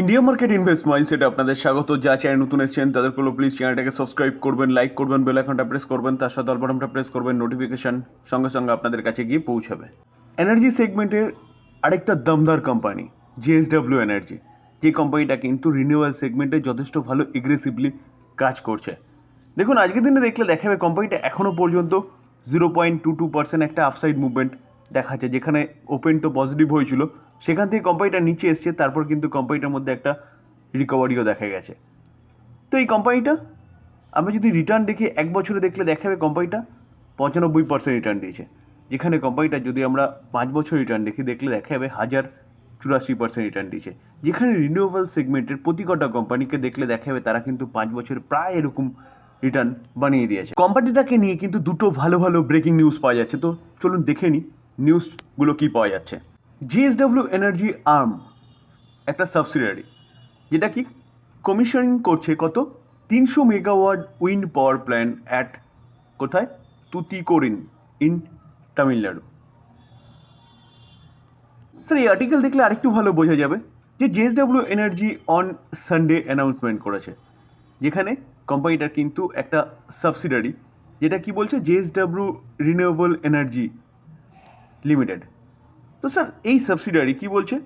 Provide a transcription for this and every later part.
India market invest মাইন্ডসেটে আপনাদের স্বাগত। যা চ্যানেল নতুন এসেছেন, তাদের কোনো প্লিজ চ্যানেলটাকে সাবস্ক্রাইব করবেন লাইক করবেন বেল আইকনটা প্রেস করবেন, তার সাথে অল্পটামটা প্রেস করবেন নোটিফিকেশন সঙ্গে সঙ্গে আপনাদের কাছে গিয়ে পৌঁছাবে। এনার্জি সেগমেন্টের আরেকটা দমদার কোম্পানি জেএসডব্লিউ এনার্জি যে কোম্পানিটা কিন্তু রিনিউয়াল সেগমেন্টে যথেষ্ট ভালো এগ্রেসিভলি কাজ করছে। দেখুন, আজকের দিনে দেখলে দেখা যাবে কোম্পানিটা এখনও পর্যন্ত zero point two two percent একটা আফসাইড মুভমেন্ট দেখাচ্ছে যেখানে ওপেন তো পজিটিভ হয়েছিল, সেখান থেকে কোম্পানিটা নিচে এসছে, তারপর কিন্তু কোম্পানিটার মধ্যে একটা রিকভারিও দেখা গেছে। তো এই কোম্পানিটা আমরা যদি রিটার্ন দেখি, এক বছরে দেখলে দেখা যাবে কোম্পানিটা পঁচানব্বই পার্সেন্ট রিটার্ন দিয়েছে। যেখানে কোম্পানিটা যদি আমরা পাঁচ বছর রিটার্ন দেখি, দেখলে দেখা যাবে হাজার চুরাশি পার্সেন্ট রিটার্ন দিয়েছে। যেখানে রিনিউয়েবল সেগমেন্টের প্রতি কটা কোম্পানিকে দেখলে দেখা যাবে তারা কিন্তু পাঁচ বছর প্রায় এরকম রিটার্ন বানিয়ে দিয়েছে। কোম্পানিটাকে নিয়ে কিন্তু দুটো ভালো ভালো ব্রেকিং নিউজ পাওয়া যাচ্ছে। তো চলুন দেখে নিই। নিউজগুলো কী পাওয়া যাচ্ছে? জিএসডব্লিউ এনার্জি আর্ম একটা সাবসিডিয়ারি যেটা কি কমিশনিং করছে কত? তিনশো megawatt wind power plant at কোথায়? তুতিকোরিন ইন তামিলনাড়ু স্যার এই আর্টিকেল দেখলে আরেকটু ভালো বোঝা যাবে যে JSW energy on Sunday announcement করেছে, যেখানে কোম্পানিটার কিন্তু একটা সাবসিডারি যেটা কি বলছে? জেএসডব্লিউ রিনিউয়েবল এনার্জি লিমিটেড তো স্যার, এই সাবসিডারি কি বলছে?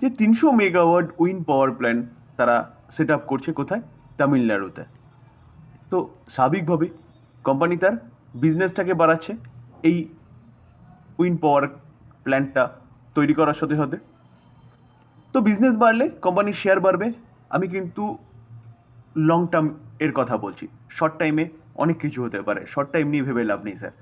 যে তিনশো মেগাওয়াট উইন্ড পাওয়ার প্ল্যান্ট তারা সেট আপ করছে কোথায়? তামিলনাড়ুতে। তো স্বাভাবিকভাবেই কোম্পানি তার বিজনেসটাকে বাড়াচ্ছে এই উইন্ড পাওয়ার প্ল্যান্টটা তৈরি করার সাথে সাথে। তো বিজনেস বাড়লে কোম্পানির শেয়ার বাড়বে। আমি কিন্তু লং টার্ম এর কথা বলছি। শর্ট টাইমে অনেক কিছু হতে পারে। শর্ট টাইম নিয়ে ভেবে লাভ নেই, স্যার।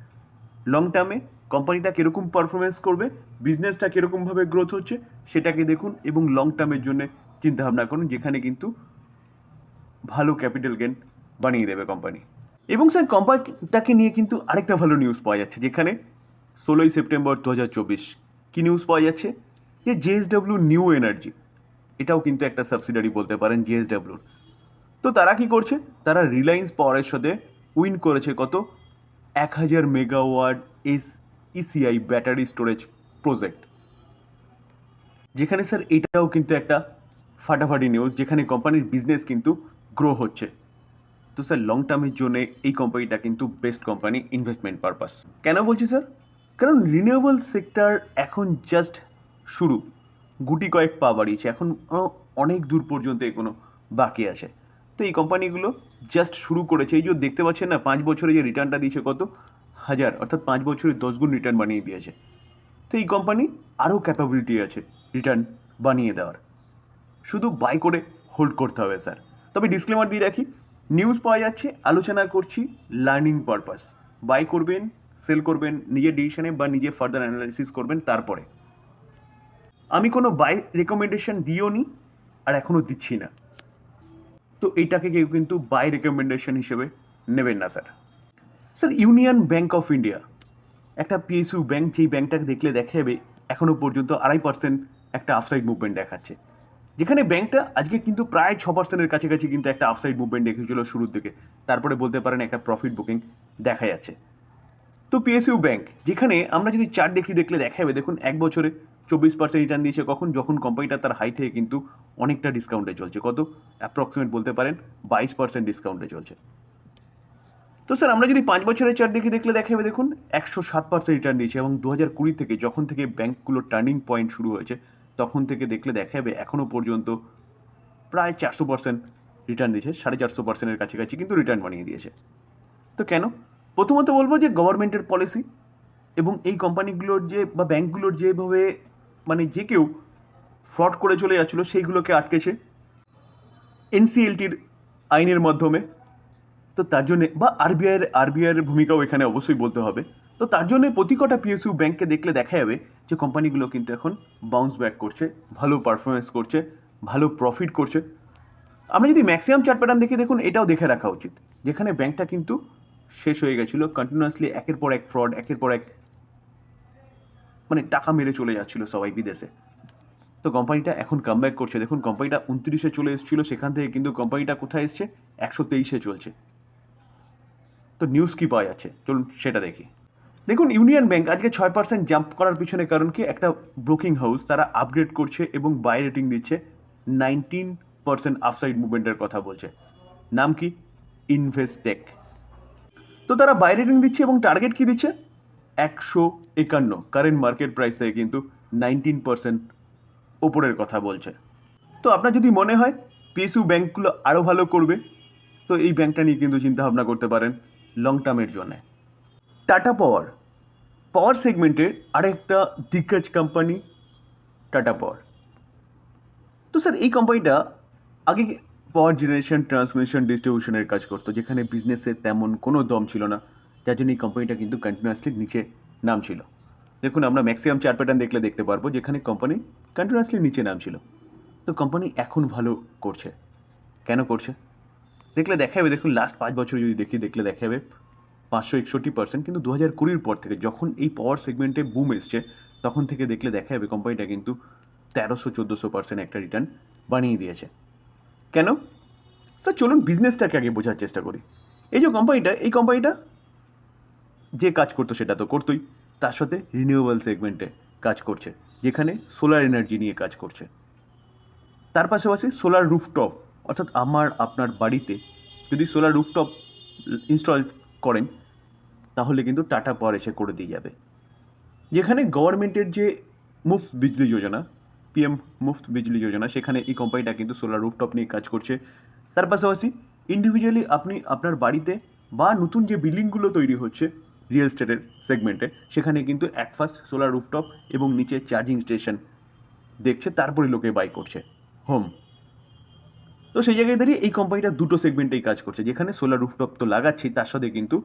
লং টার্মে কোম্পানিটা কীরকম পারফরমেন্স করবে বিজনেসটা কীরকমভাবে গ্রোথ হচ্ছে, সেটাকে দেখুন এবং লং টার্মের জন্য চিন্তাভাবনা করুন, যেখানে কিন্তু ভালো ক্যাপিটাল গেন বানিয়ে দেবে কোম্পানি এবং স্যার কোম্পানিটাকে নিয়ে কিন্তু আরেকটা ভালো নিউজ পাওয়া যাচ্ছে, যেখানে ষোলোই সেপ্টেম্বর দু হাজার চব্বিশ কী নিউজ পাওয়া যাচ্ছে? যে জেএসডব্লিউ নিউ এনার্জি এটাও কিন্তু একটা সাবসিডারি বলতে পারেন জেএসডব্লিউর তো তারা কি করছে? তারা রিলায়েন্স পাওয়ারের সাথে উইন করেছে কত? এক হাজার megawatt S ECI battery storage project যেখানে স্যার, এটাও কিন্তু একটা ফাটাফাটি নিউজ যেখানে কোম্পানির বিজনেস কিন্তু গ্রো হচ্ছে। তো স্যার লং টার্মের জন্য এই কোম্পানিটা কিন্তু বেস্ট কোম্পানি ইনভেস্টমেন্ট পারপাস কেন বলছি স্যার? কারণ রিনিউয়েবল সেক্টর এখন জাস্ট শুরু। গুটি কয়েক পা বাড়িয়েছে, এখন অনেক দূর পর্যন্ত এগোনো বাকি আছে। তো এই কোম্পানিগুলো জাস্ট শুরু করেছে। এই যে দেখতে পাচ্ছেন না, পাঁচ বছরে যে রিটার্নটা দিয়েছে কত? হাজার, অর্থাৎ পাঁচ বছরে দশ গুণ রিটার্ন বানিয়ে দিয়েছে। তো এই কোম্পানি আরও ক্যাপাবিলিটি আছে রিটার্ন বানিয়ে দেওয়ার। শুধু বাই করে হোল্ড করতে হবে স্যার তবে ডিসক্লেমার দিয়ে রাখি নিউজ পাওয়া যাচ্ছে, আলোচনা করছি লার্নিং পারপাস বাই করবেন সেল করবেন, নিজের ডিসিশনে বা নিজে ফার্দার অ্যানালাইসিস করবেন তারপরে। আমি কোনো বাই রেকমেন্ডেশন দিও নি আর এখনও দিচ্ছি না। তো এইটাকে কেউ কিন্তু বাই রেকমেন্ডেশন হিসেবে নেবেন না sir sir union bank of India একটা পিএসইউ ব্যাংক যেই ব্যাঙ্কটাকে দেখলে দেখা যাবে এখনও পর্যন্ত আড়াই পার্সেন্ট একটা আফসাইড মুভমেন্ট দেখাচ্ছে। যেখানে ব্যাংকটা আজকে কিন্তু প্রায় ছ পার্সেন্টের কাছাকাছি কিন্তু একটা আফসাইড মুভমেন্ট দেখেছিল শুরুর দিকে। তারপরে বলতে পারেন একটা প্রফিট বুকিং দেখা যাচ্ছে। তো পিএসইউ ব্যাংক যেখানে আমরা যদি চার্ট দেখি, দেখলে দেখা যাবে, দেখুন, এক বছরে চব্বিশ পার্সেন্ট রিটার্ন দিয়েছে। কখন? যখন কোম্পানিটা তার হাই থেকে কিন্তু অনেকটা ডিসকাউন্টে চলছে। কত? অ্যাপ্রক্সিমেট বলতে পারেন বাইশ পার্সেন্ট ডিসকাউন্টে চলছে। তো স্যার, আমরা যদি পাঁচ বছরের চার্ট দেখি, দেখলে দেখা যাবে দেখুন, একশো সাত পার্সেন্ট রিটার্ন দিয়েছে এবং দু হাজার কুড়ি থেকে যখন থেকে ব্যাংকগুলোর টার্নিং পয়েন্ট শুরু হয়েছে, তখন থেকে দেখলে দেখা যাবে এখনও পর্যন্ত প্রায় চারশো পার্সেন্ট রিটার্ন দিয়েছে, সাড়ে চারশো পার্সেন্টের কাছাকাছি কিন্তু রিটার্ন বানিয়ে দিয়েছে। তো কেন? প্রথমত বলব যে গভর্নমেন্টের পলিসি এবং এই কোম্পানিগুলোর যে বা ব্যাংকগুলোর যেভাবে মানে যে কেউ ফ্রড করে চলে যাচ্ছিল, সেইগুলোকে আটকেছে। এনসিএলটির আইনের মাধ্যমে। তো তার জন্যে, বা আরবিআইয়ের আরবিআইয়ের ভূমিকাও এখানে অবশ্যই বলতে হবে। তো তার জন্য প্রতি কটা পিএসইউ ব্যাংককে দেখলে দেখা যাবে যে কোম্পানিগুলো কিন্তু এখন বাউন্স ব্যাক করছে, ভালো পারফরমেন্স করছে, ভালো প্রফিট করছে। আমরা যদি ম্যাক্সিমাম চার্ট প্যাটার্ন দেখি, দেখুন, এটাও দেখে রাখা উচিত। যেখানে ব্যাংকটা কিন্তু শেষ হয়ে গেছিল কন্টিনিউয়াসলি একের পর এক ফ্রড একের পর এক মানে টাকা মেরে চলে যাচ্ছিল সবাই বিদেশে। তো কোম্পানিটা এখন কামব্যাক করছে। দেখুন, কোম্পানিটা উনত্রিশে চলে এসেছিল, সেখান থেকে কিন্তু কোম্পানিটা কোথায় এসছে? একশো তেইশে চলছে। তো নিউজ কি পাওয়া যাচ্ছে? চলুন সেটা দেখি। দেখুন ইউনিয়ন ব্যাংক আজকে ছয় পার্সেন্ট জাম্প করার পিছনে কারণ কি? একটা ব্রোকিং হাউস তারা আপগ্রেড করছে এবং বাই রেটিং দিচ্ছে। নাইনটিন পার্সেন্ট আফসাইড মুভমেন্টের কথা বলছে। নাম কি? ইনভেস্টেক তো তারা বাই রেটিং দিচ্ছে এবং টার্গেট কি দিচ্ছে? একশো একান্ন। কারেন্ট মার্কেট প্রাইস থেকে কিন্তু নাইনটিন পার্সেন্ট ওপরের কথা বলছে। তো আপনার যদি মনে হয় পিএসইউ ব্যাঙ্কগুলো আরও ভালো করবে, তো এই ব্যাঙ্কটা নিয়ে কিন্তু চিন্তা ভাবনা করতে পারেন। লং টার্মের জন্যে। টাটা পাওয়ার পাওয়ার সেগমেন্টের আরেকটা দিগ্গজ কোম্পানি টাটা পাওয়ার তো স্যার এই কোম্পানিটা আগে পাওয়ার জেনারেশন ট্রান্সমিশন ডিস্ট্রিবিউশনের কাজ করতো, যেখানে বিজনেসে তেমন কোনো দম ছিল না। যার জন্য এই কোম্পানিটা কিন্তু কন্টিনিউয়াসলি নিচে নাম ছিল। দেখুন, আমরা ম্যাক্সিমাম চার প্যাটার্ন দেখলে দেখতে পারব, যেখানে কোম্পানি কন্টিনিউয়াসলি নিচে নাম ছিল। তো কোম্পানি এখন ভালো করছে। কেন করছে? দেখলে দেখা যাবে দেখুন লাস্ট পাঁচ বছর যদি দেখি, দেখলে দেখাবে পাঁচশো একষট্টি পার্সেন্ট কিন্তু দু হাজার কুড়ির পর থেকে যখন এই পাওয়ার সেগমেন্টে বুম এসছে, তখন থেকে দেখলে দেখা যাবে কোম্পানিটা কিন্তু তেরোশো চোদ্দোশো পার্সেন্ট একটা রিটার্ন বানিয়ে দিয়েছে। কেন? স্যার চলুন বিজনেসটাকে আগে বোঝার চেষ্টা করি। এই যে কোম্পানিটা এই কোম্পানিটা যে কাজ করতো সেটা তো করতোই। তার সাথে রিনিউয়েবল সেগমেন্টে কাজ করছে, যেখানে সোলার এনার্জি নিয়ে কাজ করছে। তার পাশাপাশি সোলার রুফটপ অর্থাৎ আমার আপনার বাড়িতে যদি সোলার রুফটপ ইনস্টল করেন, তাহলে কিন্তু টাটা পাওয়ার এসে করে দিয়ে যাবে। যেখানে গভর্নমেন্টের যে মুফত বিজলি যোজনা পিএম মুফত বিজলি যোজনা, সেখানে এই কোম্পানিটা কিন্তু সোলার রুফটপ নিয়ে কাজ করছে। তার পাশাপাশি ইন্ডিভিজুয়ালি আপনি আপনার বাড়িতে বা নতুন যে বিল্ডিংগুলো তৈরি হচ্ছে রিয়েল এস্টেটের সেগমেন্টে সেখানে কিন্তু অ্যাট ফার্স্ট সোলার রুফটপ এবং নিচে চার্জিং স্টেশন দেখছে, তারপরে লোকে বাই করছে। হোম। তো সেই জায়গায় দাঁড়িয়ে এই কোম্পানিটা দুটো সেগমেন্টেই কাজ করছে। যেখানে সোলার রুফটপ তো লাগাচ্ছি, তার সাথে কিন্তু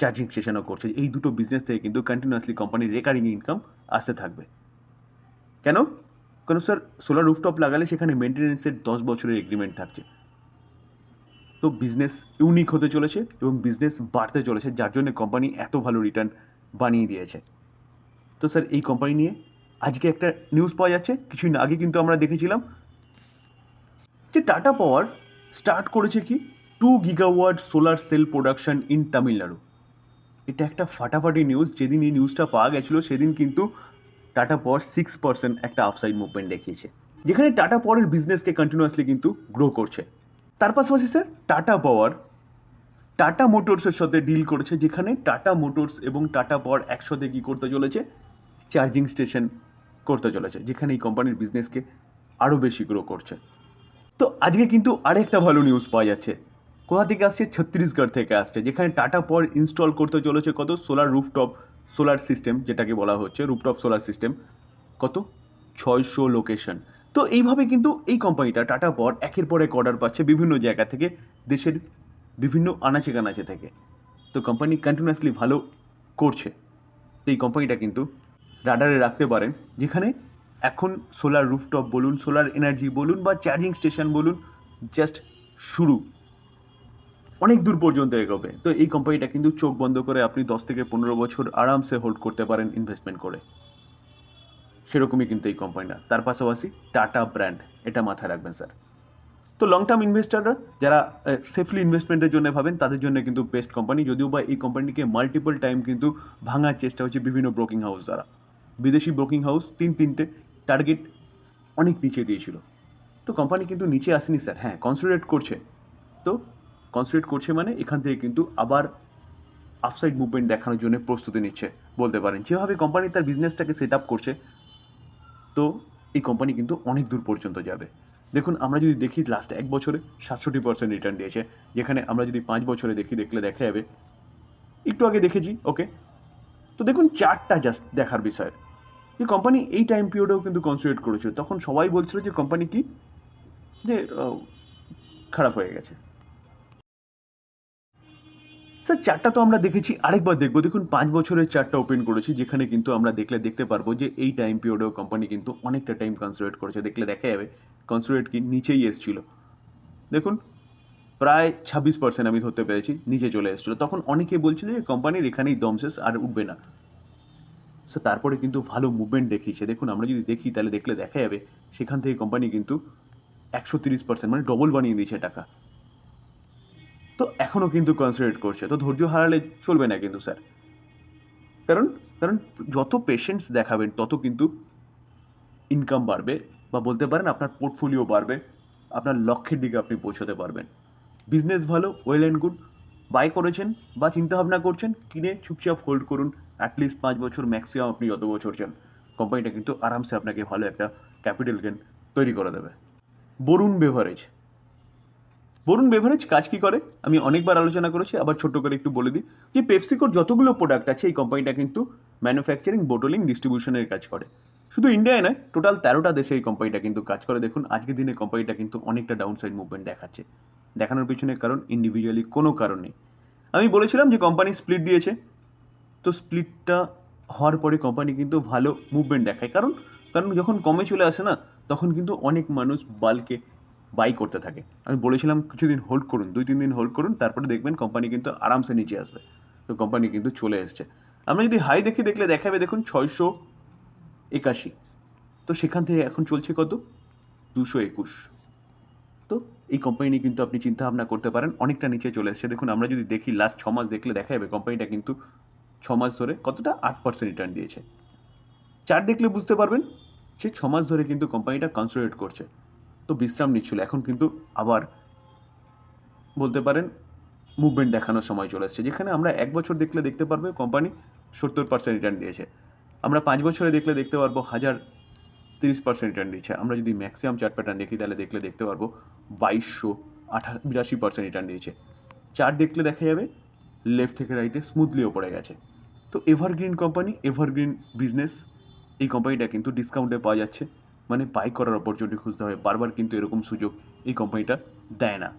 চার্জিং স্টেশনও করছে। এই দুটো বিজনেস থেকে কিন্তু কন্টিনিউয়াসলি কোম্পানির রেকারিং ইনকাম আসতে থাকবে। কেন? কারণ স্যার সোলার রুফটপ লাগালে সেখানে মেনটেন্যান্সের দশ বছরের এগ্রিমেন্ট থাকছে। তো বিজনেস ইউনিক হতে চলেছে এবং বিজনেস বাড়তে চলেছে, যার জন্য কোম্পানি এত ভালো রিটার্ন বানিয়ে দিয়েছে। তো স্যার এই কোম্পানি নিয়ে আজকে একটা নিউজ পাওয়া যাচ্ছে। কিছুদিন আগে কিন্তু আমরা দেখেছিলাম যে টাটা পাওয়ার স্টার্ট করেছে কি two gigawatt solar cell production in Tamil Nadu এটা একটা ফাটাফাটি নিউজ যেদিন এই নিউজটা পাওয়া গেছিল, সেদিন কিন্তু টাটা পাওয়ার সিক্স পার্সেন্ট একটা আফসাইড মুভমেন্ট দেখিয়েছে। যেখানে টাটা পাওয়ারের বিজনেসকে কন্টিনিউয়াসলি কিন্তু গ্রো করছে। তার পাশাপাশি স্যার টাটা পাওয়ার টাটা মোটরসের সাথে ডিল করেছে, যেখানে টাটা মোটরস এবং টাটা পাওয়ার একসাথে কী করতে চলেছে? চার্জিং স্টেশন করতে চলেছে, যেখানে এই কোম্পানির বিজনেসকে আরও বেশি গ্রো করছে। তো আজকে কিন্তু আরেকটা ভালো নিউজ পাওয়া যাচ্ছে। কোথা থেকে আসছে? ছত্তিশগড় থেকে আসছে, যেখানে টাটা পর ইনস্টল করতে চলেছে কত? সোলার রুফটপ সোলার সিস্টেম যেটাকে বলা হচ্ছে রুফটপ সোলার সিস্টেম কত? ছয়শো লোকেশন তো এইভাবে কিন্তু এই কোম্পানিটা টাটা পর একের পর এক অর্ডার পাচ্ছে বিভিন্ন জায়গা থেকে, দেশের বিভিন্ন আনাচে কানাচে থেকে। তো কোম্পানি কন্টিনিউয়াসলি ভালো করছে। তো এই কোম্পানিটা কিন্তু রাডারে রাখতে পারেন, যেখানে এখন সোলার রুফটপ বলুন সোলার এনার্জি বলুন বা চার্জিং স্টেশন বলুন জাস্ট শুরু। অনেক দূর পর্যন্ত এগোবে। তো এই কোম্পানিটা কিন্তু চোখ বন্ধ করে আপনি দশ থেকে পনেরো বছর আরামসে হোল্ড করতে পারেন ইনভেস্টমেন্ট করে। সেরকমই কিন্তু এই কোম্পানিটা তার পাশাপাশি টাটা ব্র্যান্ড এটা মাথায় রাখবেন স্যার তো লং টার্ম ইনভেস্টাররা যারা সেফলি ইনভেস্টমেন্টের জন্য ভাবেন, তাদের জন্য কিন্তু বেস্ট কোম্পানি যদিও বা এই কোম্পানিকে মাল্টিপল টাইম কিন্তু ভাঙার চেষ্টা হচ্ছে বিভিন্ন ব্রোকিং হাউস দ্বারা। বিদেশি ব্রোকিং হাউস তিন তিনটে টার্গেট অনেক নিচে দিয়েছিল। তো কোম্পানি কিন্তু নিচে আসেনি স্যার হ্যাঁ কনসিডারেট করছে। তো কনসিডারেট করছে মানে এখান থেকে কিন্তু আবার আফসাইড মুভমেন্ট দেখানোর জন্য প্রস্তুতি নিচ্ছে, বলতে পারেন। যেভাবে কোম্পানি তার বিজনেসটাকে সেট আপ করছে, তো এই কোম্পানি কিন্তু অনেক দূর পর্যন্ত যাবে। দেখুন, আমরা যদি দেখি লাস্ট এক বছরে সাতষট্টি পার্সেন্ট রিটার্ন দিয়েছে, যেখানে আমরা যদি পাঁচ বছরে দেখি, দেখলে দেখা যাবে। একটু আগে দেখেছি ওকে তো দেখুন চারটা জাস্ট দেখার বিষয়। যে কোম্পানি এই টাইম পিরিয়ডেও কিন্তু কনসিডারেট করেছিল তখন সবাই বলছিল যে কোম্পানি কি? যে খারাপ হয়ে গেছে। স্যার চারটা তো আমরা দেখেছি, আরেকবার দেখব। দেখুন, পাঁচ বছরের চারটা ওপেন করেছি, যেখানে কিন্তু আমরা দেখলে দেখতে পারব যে এই টাইম পিরিয়ডেও কোম্পানি কিন্তু অনেকটা টাইম কনসিডারেট করেছে। দেখলে দেখা যাবে কনসিডারেট কি নিচেই এসেছিল। দেখুন, প্রায় ছাব্বিশ পার্সেন্ট আমি ধরতে পেরেছি, নিচে চলে এসেছিল। তখন অনেকে বলছিল যে কোম্পানির এখানেই দম শেষ, আর উঠবে না। স্যার তারপরে কিন্তু ভালো মুভমেন্ট দেখিয়েছে দেখুন, আমরা যদি দেখি, তাহলে দেখলে দেখা যাবে, সেখান থেকে কোম্পানি কিন্তু একশো তিরিশ পার্সেন্ট মানে ডবল বানিয়ে দিয়েছে টাকা। তো এখনও কিন্তু কনসেন্ট্রেট করছে। তো ধৈর্য হারালে চলবে না কিন্তু স্যার কারণ কারণ যত পেশেন্টস দেখাবেন, তত কিন্তু ইনকাম বাড়বে বা বলতে পারেন আপনার পোর্টফোলিও বাড়বে, আপনার লক্ষ্যের দিকে আপনি পৌঁছাতে পারবেন। বিজনেস ভালো ওয়েল অ্যান্ড গুড বাই করেছেন বা চিন্তাভাবনা করছেন, কিনে চুপচাপ হোল্ড করুন। অ্যাটলিস্ট পাঁচ বছর ম্যাক্সিমাম আপনি যত বছর চান। কোম্পানিটা কিন্তু আরামসে আপনাকে ভালো একটা ক্যাপিটাল গেন তৈরি করে দেবে। বরুণ বেভারেজ বরুণ বেভারেজ কাজ কি করে? আমি অনেকবার আলোচনা করেছি, আবার ছোট্ট করে একটু বলে দিই যে পেপসিকোর যতগুলো প্রোডাক্ট আছে, এই কোম্পানিটা কিন্তু ম্যানুফ্যাকচারিং বোটলিং ডিস্ট্রিবিউশনের কাজ করে। শুধু ইন্ডিয়ায় নয় টোটাল তেরোটা দেশে এই কোম্পানিটা কিন্তু কাজ করে। দেখুন, আজকের দিনে কোম্পানিটা কিন্তু অনেকটা ডাউন সাইড মুভমেন্ট দেখাচ্ছে। দেখানোর পিছনে কারণ ইন্ডিভিজুয়ালি কোনো কারণ নেই। আমি বলেছিলাম যে কোম্পানি স্প্লিট দিয়েছে। তো স্প্লিটটা হওয়ার পরে কোম্পানি কিন্তু ভালো মুভমেন্ট দেখায়। কারণ কারণ যখন কমে চলে আসে না, তখন কিন্তু অনেক মানুষ বাল্কে বাই করতে থাকে। আমি বলেছিলাম কিছুদিন হোল্ড করুন, দুই, তিন দিন হোল্ড করুন, তারপরে দেখবেন কোম্পানি কিন্তু আরামসে নিচে আসবে। তো কোম্পানি কিন্তু চলে এসছে। আমরা যদি হাই দেখি, দেখলে দেখাবে, দেখুন ছয়শো একাশি। তো সেখান থেকে এখন চলছে কত? দুশো একুশ। তো এই কোম্পানি নিয়ে কিন্তু আপনি চিন্তা ভাবনা করতে পারেন, অনেকটা নিচে চলে এসছে। দেখুন, আমরা যদি দেখি লাস্ট ছ মাস দেখলে দেখা যাবে কোম্পানিটা কিন্তু ছ মাস ধরে কতটা আট পার্সেন্ট রিটার্ন দিয়েছে। চার দেখলে বুঝতে পারবেন, সে ছ মাস ধরে কিন্তু কোম্পানিটা কনসোলিডেট করছে। তো বিশ্রাম নিচ্ছিল, এখন কিন্তু আবার বলতে পারেন মুভমেন্ট দেখানোর সময় চলে এসছে। যেখানে আমরা এক বছর দেখলে দেখতে পারব কোম্পানি সত্তর পার্সেন্ট রিটার্ন দিয়েছে। আমরা পাঁচ বছরে দেখলে দেখতে পারব হাজার তিরিশ পার্সেন্ট রিটার্ন দিচ্ছে আমরা যদি ম্যাক্সিমাম চার্ট প্যাটার্ন দেখি, তাহলে দেখলে দেখতে পারব বাইশশো আঠা বিরাশি পার্সেন্ট রিটার্ন দিয়েছে। চার্ট দেখলে দেখা যাবে লেফট থেকে রাইটে স্মুথলি ওপরে গেছে। তো এভারগ্রিন কোম্পানি এভারগ্রিন বিজনেস এই কোম্পানিটা কিন্তু ডিসকাউন্টে পাওয়া যাচ্ছে। মানে বাই করার অপরচুনিটি খুঁজতে হবে। বারবার কিন্তু এরকম সুযোগ এই কোম্পানিটা দেয় না।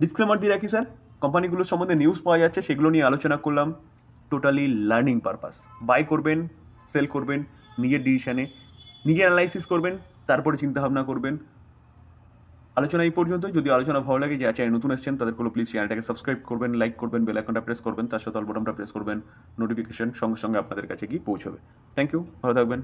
ডিসক্লেমার দিয়ে রাখি স্যার কোম্পানিগুলোর সম্বন্ধে নিউজ পাওয়া যাচ্ছে, সেগুলো নিয়ে আলোচনা করলাম। টোটালি লার্নিং পারপাস বাই করবেন সেল করবেন, নিজের ডিসিশানে নিজে অ্যানালাইসিস করবেন, তারপরে চিন্তাভাবনা করবেন। আলোচনা এই পর্যন্ত যদি আলোচনা ভালো লাগে, যে আচ্ছা নতুন এসেছেন কোনো প্লিজ চ্যানেলটাকে সাবস্ক্রাইব করবেন লাইক করবেন বেল আইকনটা প্রেস করবেন, তার সাথে অল বটনটা প্রেস করবেন নোটিফিকেশন সঙ্গে সঙ্গে আপনাদের কাছে গিয়ে পৌঁছবে। থ্যাংক ইউ ভালো থাকবেন।